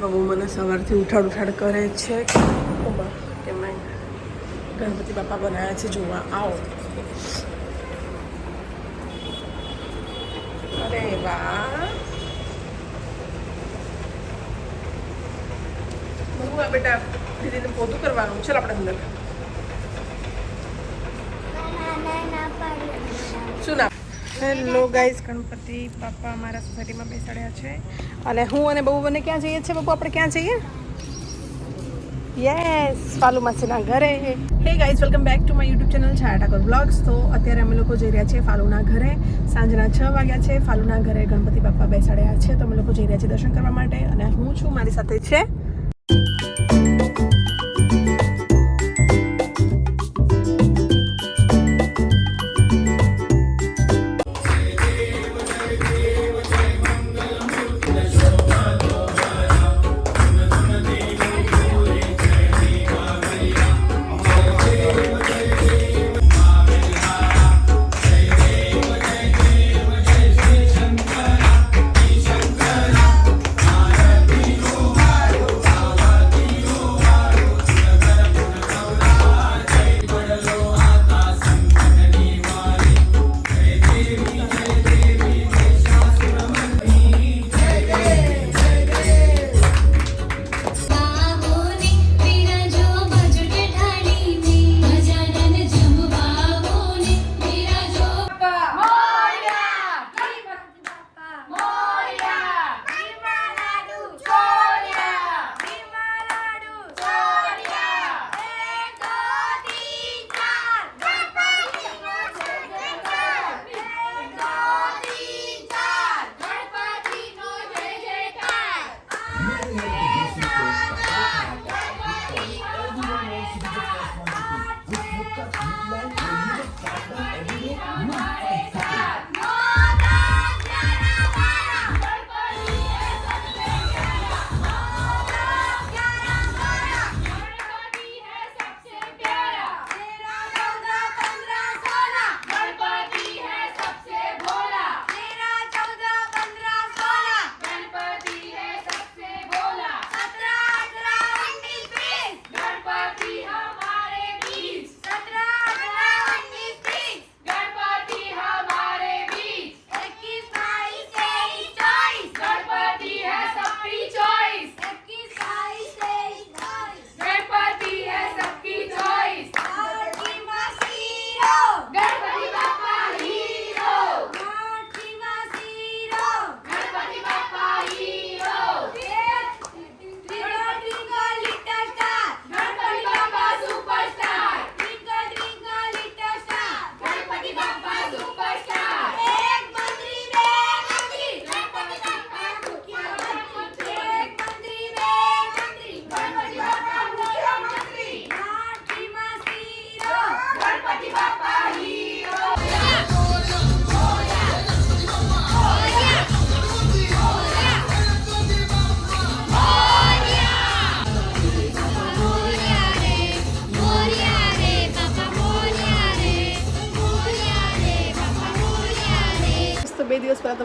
બાબુ મને સવારથી ઉઠાડ ઉઠાડ કરે છે. ઓબા કે મેં ગણપતિ બાપા બનાવ્યા છે જોવા આવો. અરે વાહ. બેટા દીદીને પોતું કરવાનું. ચાલ આપણે અંદર. શું નામ હેલો ગાઈસ ગણપતિ બાપા અમારા સોસાયટીમાં બેસાડ્યા છે. અને હું અને બહુ બને ક્યાં જઈએ છીએ? બાપુ આપણે ક્યાં જઈએ? યસ ફાલુ માસીના ઘરે. Hey guys welcome back to my YouTube channel Chhaya Thakor blogs તો અત્યારે અમે લોકો જઈ રહ્યા છીએ ફાલુના ઘરે. સાંજના છ વાગ્યા છે. ફાલુના ઘરે ગણપતિ બાપા બેસાડ્યા છે. તો અમે લોકો જઈ રહ્યા છીએ દર્શન કરવા માટે. અને હું છું, મારી સાથે છે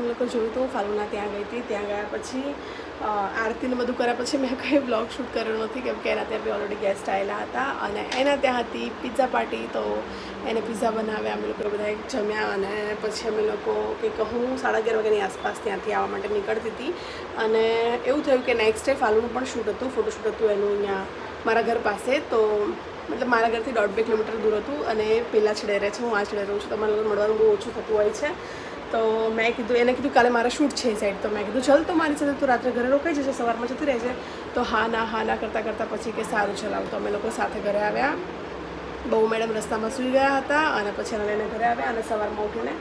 પહેલાં તમે લોકો જોયું હતું ફાલુના ત્યાં ગઈ હતી. ત્યાં ગયા પછી આરતીને બધું કર્યા પછી મેં કંઈ બ્લોગ શૂટ કર્યો નથી કેમ કે એના ત્યાં બી ઓલરેડી ગેસ્ટ આવેલા હતા અને એના ત્યાં હતી પિઝા પાર્ટી તો એને પિઝા બનાવ્યા અમે લોકો બધા જમ્યા અને પછી અમે લોકો કંઈક હું સાડા અગિયાર વાગ્યાની આસપાસ ત્યાંથી આવવા માટે નીકળતી હતી. અને એવું થયું કે નેક્સ્ટ ડે ફાલુનું પણ શૂટ હતું ફોટોશૂટ હતું એનું અહીંયા મારા ઘર પાસે. તો મતલબ મારા ઘરથી દોઢ બે કિલોમીટર દૂર હતું અને પેલા છેડે રહે છે, હું આ છેડે રહું છું. તમારા મળવાનું બહુ ઓછું થતું હોય છે. તો મેં કીધું, એને કીધું, કાલે મારા શૂટ છે સાઈડ તો મેં કીધું, ચલ તો મારી સાથે, તું રાત્રે ઘરે રોકાઈ જશે સવારમાં જતી રહેજે. તો હા, ના હા, ના, કરતાં કરતાં પછી કે સારું ચલાવ તો અમે લોકો સાથે ઘરે આવ્યા. બહુ મેડમ રસ્તામાં સૂઈ ગયા હતા અને પછી એને લઈને ઘરે આવ્યા અને સવારમાં ઉઠીને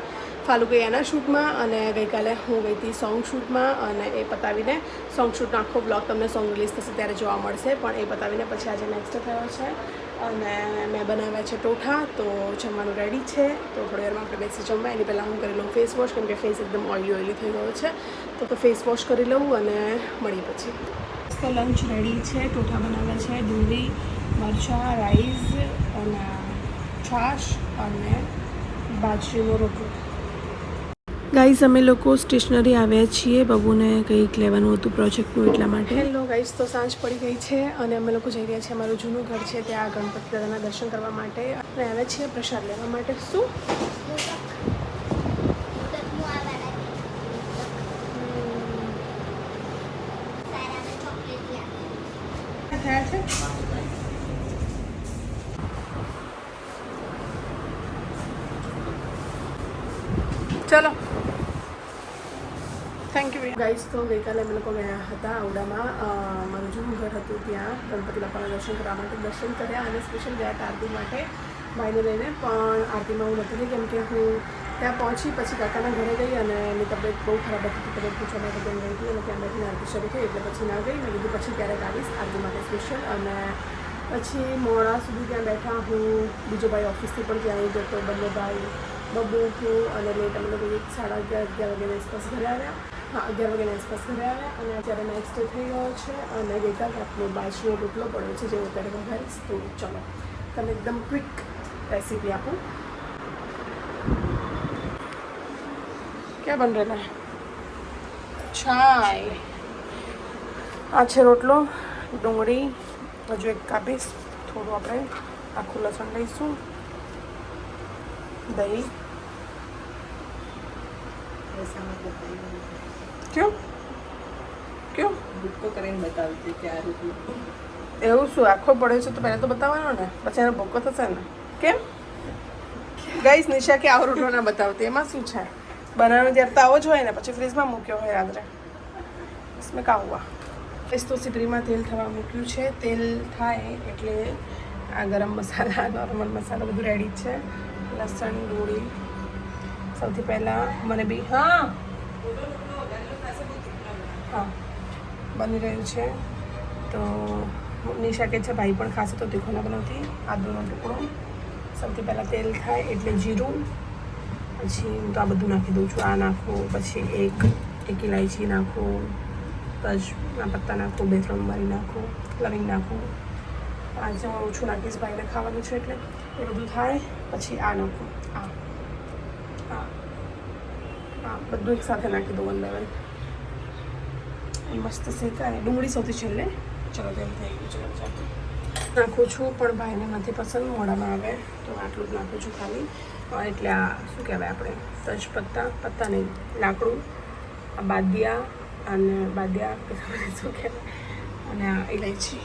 ગઈ એના શૂટમાં અને ગઈકાલે હું ગઈ હતી સોંગ શૂટમાં અને એ પતાવીને સોંગ શૂટનો આખો બ્લોગ તમને સોંગ રિલીઝ થશે ત્યારે જોવા મળશે. પણ એ પતાવીને પછી આજે નેક્સ્ટ થયો છે. અને મેં બનાવ્યા છે ટોઠા, તો જમવાનું રેડી છે. તો થોડી વારમાં આપણે બેસી જમવા. એની પહેલાં હું કરી લઉં ફેસ વોશ કેમ કે ફેસ એકદમ ઓઇલી ઓઇલી થઈ ગયો છે. તો તો ફેસ વોશ કરી લઉં અને મળીએ પછી. તો લંચ રેડી છે, ટોઠા બનાવ્યા છે, ડુંગળી, મરચાં રાઈસ અને છાશ અને બાજરીનો રોટલો. ગાઈઝ અમે લોકો સ્ટેશનરી આવ્યા છીએ. બબુને કંઈક લેવાનું હતું પ્રોજેક્ટનું એટલા માટે. હેલો ગાઈઝ તો સાંજ પડી ગઈ છે અને અમે લોકો જઈ રહ્યા છીએ અમારું જૂનું ઘર છે ત્યાં ગણપતિ દાદાના દર્શન કરવા માટે. અને આવ્યા છીએ પ્રસાદ લેવા માટે. શું? થયા છે ચલો. થેન્ક યુ ગાઈસ તો ગઈકાલે અમે લોકો ગયા હતા આવડામાં. મારું જૂનું ઘર હતું ત્યાં. ગણપતિ બાપાના દર્શન કરવા માટે દર્શન કર્યા અને સ્પેશિયલ ગયા હતા આરતી માટે. ભાઈને લઈને પણ આરતીમાં હું નથી કેમ કે હું ત્યાં પહોંચી પછી કાકાના ઘરે ગઈ અને એની તબિયત બહુ ખરાબ હતી. તબિયત પૂછવા માટે ગઈ હતી અને ત્યાં બેઠીને આરતી શરૂ થઈ એટલે પછી ના ગઈ. મેં કીધું પછી ક્યારેક આવીશ આરતી માટે સ્પેશિયલ અને પછી મોડા સુધી ત્યાં બેઠા હું બીજો ભાઈ ઓફિસથી પણ ત્યાં આવી જતો. બંને ભાઈ બબુ, હું અને લેટ અમે લોકો એક સાડા અગિયાર અગિયાર વાગે આસપાસ ઘરે આવ્યા. હા અગિયાર વાગ્યાની આસપાસ ઘરે આવ્યા અને અત્યારે નેક્સ્ટ ડે થઈ ગયો છે અને ગઈકાલે આપણો બાજરીનો રોટલો પડ્યો છે જે હું અત્યારે વઘારીશ. તો ચલો તમે એકદમ ક્વિક રેસીપી આપો. ક્યાં બન રહેલા? ચાય આ છે રોટલો ડુંગળી હજુ એક કાપીશ. થોડું આપણે આખું લસણ લઈશું. દહીં. ક્યો ક્યો ભૂક્કો કરીને બતાવતી કે આ રીતનું એવું શું આખો પડ્યો છે તો પહેલાં તો બતાવવાનો ને? પછી એનો ભૂક્કો થશે ને? કેમ? ગઈશ નિશા કે આવો રોટલો ના બતાવતી એમાં શું છે? બનાવવાનો જ્યારે તાવો જ હોય ને પછી ફ્રીજમાં મૂક્યો હોય રાત્રે. મેં કાં હુઆ બસ તો સીપરીમાં તેલ થવા મૂક્યું છે. તેલ થાય એટલે આ ગરમ મસાલા નોર્મલ મસાલો બધું રેડી છે. લસણ ડોળી સૌથી પહેલાં મને બી હા. હા. બની રહ્યું છે. તો નિશા કે છે, ભાઈ પણ ખાશે તો તીખો ના બનાવતી. આદુનો ટુકડો. સૌથી પહેલાં તેલ થાય એટલે જીરું. પછી હું તો આ બધું નાખી દઉં છું. આ નાખું, પછી એક એક ઇલાયચી નાખું તજના પત્તા નાખું, બે ત્રણ મારી નાખું, લવિંગ નાખું. આજે હું ઓછું નાખીશ, ભાઈને ખાવાનું છે એટલે એ બધું થાય. પછી આ નાખું. આ. બધું એક સાથે નાખી દઉં અંદર મસ્ત શેકાય ડુંગળી સૌથી છેલ્લે. ચલો તેમ થઈ ગયું ચલો. નાખું છું, પણ ભાઈને નથી પસંદ મોડામાં આવે, તો આટલું જ નાખું છું ખાલી. એટલે આ, શું કહેવાય આપણે? તજપત્તા પત્તા નહીં, લાકડું બાદિયા અને બાદિયા, શું કહેવાય અને આ ઇલાયચી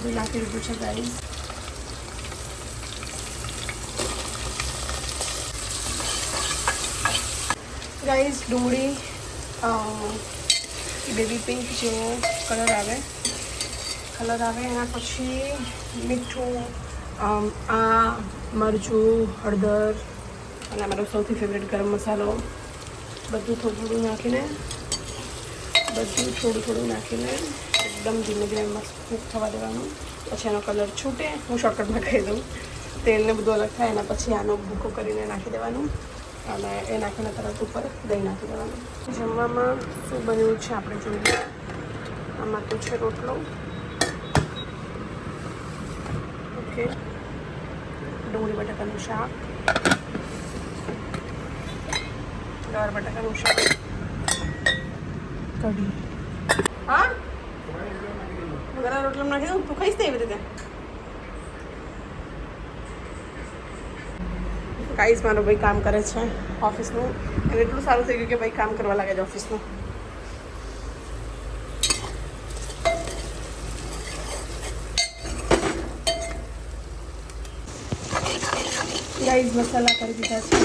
આ બધું નાખી દીધું છે ગાઈઝ ગાઈઝ ડુંગળી બેબી પિંક જેવો કલર આવે કલર આવે એના પછી મીઠું અમ, આ મરચું હળદર અને અમારો સૌથી ફેવરેટ ગરમ મસાલો બધું થોડું થોડું નાખીને બધું થોડું થોડું નાખીને એકદમ ધીમે ધીમે મસ્ત કૂક થવા દેવાનું. પછી એનો કલર છૂટે. હું શોર્ટકટમાં કહી દઉં. તેલને બધું અલગ થાય, એના પછી આનો ભૂકો કરીને નાખી દેવાનું. અને એ નાખીને તરત ઉપર દહીં નાખી દેવાનું. જમવામાં શું બન્યું છે આપણે જોઈએ. આમાં તો છે રોટલો. ઓકે. ડુંગળી બટાકાનું શાક. ગવાર બટાકાનું શાક. કઢી. ગરા રોટલા નાખી દઉં તું ખાઈશ ને એવી રીતે. ગાઈઝ મારો ભાઈ કામ કરે છે ઓફિસનું. અને એટલું સારું થઈ ગયું કે ભાઈ કામ કરવા લાગે છે ઓફિસનું. ગાઈઝ મસાલા કરી દીધા છે.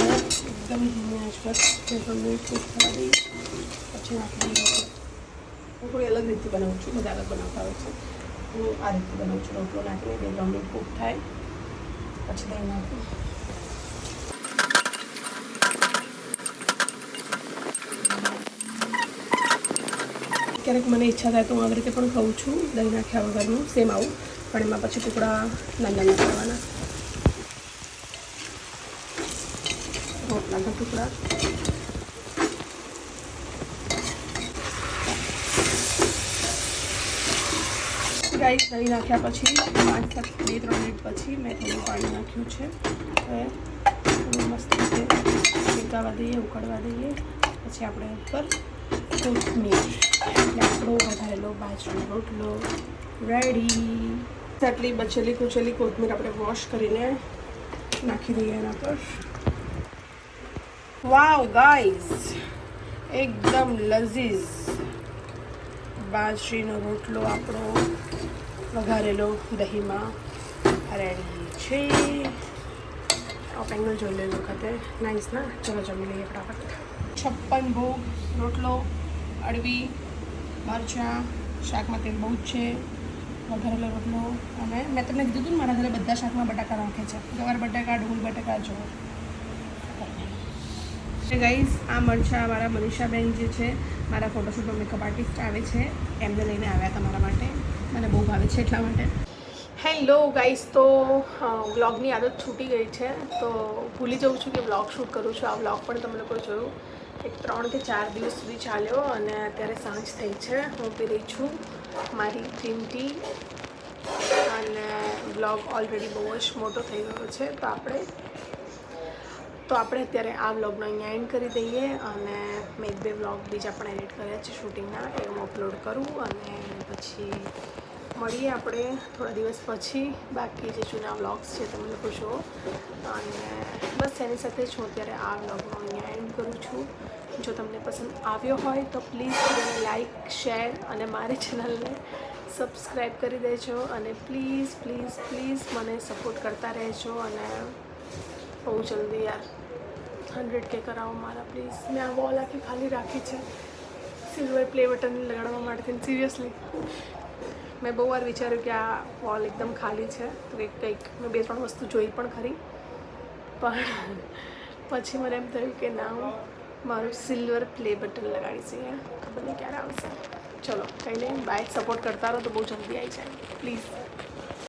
એકદમ ધીમે પછી નાખી દઈએ. હું થોડી અલગ રીતે બનાવું છું, બધા અલગ બનાવતા હોય છે. હું આ રીતે બનાવું છું, રોટલો નાખીને બે ત્રણ મિનિટ કૂક થાય. પછી દહીં નાખું. ક્યારેક મને ઈચ્છા થાય તો હું આવી રીતે પણ ખાઉં છું, દહીં નાખ્યા વગરનું સેમ આવું. પણ એમાં પછી ટુકડા નાના નાના કરવાના. રોટલાના ટુકડા. ગાઈસ દહીં નાખ્યા પછી પાંચ બે ત્રણ મિનિટ પછી મેં થોડું પાણી નાખ્યું છે. હવે મસ્ત રીતે શેકાવા દઈએ, ઉકળવા દઈએ. પછી આપણે ઉપર કોથમીર આપણો વધારેલો બાજરો રોટલો રેડી આટલી બચેલી કુચેલી કોથમીર આપણે વોશ કરીને નાખી દઈએ એના પર. વાવ ગાઈઝ એકદમ લઝીઝ બાજરીનો રોટલો આપણો. વઘારેલો દહીંમાં રેડી છે. આ પેંગલ જોઈ લેલો વખતે. નાઈસ ના? ચલો જમી લઈએ ફટાફટ. છપ્પન ભોગ રોટલો અડવી મરચાં શાકમાં તેલ બહુ જ છે. વઘારેલો રોટલો અને મેં તમને કીધું હતું ને મારા ઘરે બધા શાકમાં બટાકા નાખે છે. ગવાર બટાકા ડુંગળી બટાકા જો. ગાઈઝ આ મરચાં મારા મનીષાબેન જે છે મારા ફોટોશૂટમાં મેકઅપ આર્ટિસ્ટ આવે છે. એમને લઈને આવ્યા તમારા માટે. મને બહુ ભાવે છે એટલા માટે. હેલો ગાઈઝ તો વ્લોગની આદત છૂટી ગઈ છે, તો ભૂલી જાઉં છું કે વ્લોગ શૂટ કરું છું. આ વ્લોગ પણ તમે લોકો જોયું. એક ત્રણ કે ચાર દિવસ સુધી ચાલ્યો અને અત્યારે સાંજ થઈ છે. હું પી રહી છું મારી ગ્રીન ટી અને વ્લોગ ઓલરેડી બહુ જ મોટો થઈ ગયો છે. તો આપણે તો આપણે અત્યારે આ વ્લોગનો અહીંયા એન્ડ કરી દઈએ અને મેં બે વ્લોગ બીજા પણ એડિટ કર્યા છે શૂટિંગના, એ હું અપલોડ કરું અને પછી મળીએ આપણે થોડા દિવસ પછી. બાકી જે જૂના વ્લોગ્સ છે, તમે લોકો છો અને બસ એની સાથે જ હું અત્યારે આ વ્લોગનો અહીંયા એન્ડ કરું છું. જો તમને પસંદ આવ્યો હોય, તો પ્લીઝ તેને લાઇક શેર અને મારી ચેનલને સબસ્ક્રાઈબ કરી દેજો. અને પ્લીઝ પ્લીઝ પ્લીઝ મને સપોર્ટ કરતા રહેજો. અને બહુ જલ્દી યાર હંડ્રેડ કે કરાવો મારા પ્લીઝ મેં આ વોલ આખી ખાલી રાખી છે. સિલ્વર પ્લે બટન લગાડવા માટે સિરિયસલી મેં બહુ વાર વિચાર્યું કે આ હોલ એકદમ ખાલી છે, તો એક કંઈક મેં બે ત્રણ વસ્તુ જોઈ પણ ખરી. પણ પછી મને એમ થયું કે ના, હું મારું સિલ્વર પ્લે બટન લગાડીશ અહીંયા ખબર નહીં ક્યારે આવશે. ચલો, કંઈ નહીં. બાય સપોર્ટ કરતા રહો તો બહુ જલ્દી આવી જાય. પ્લીઝ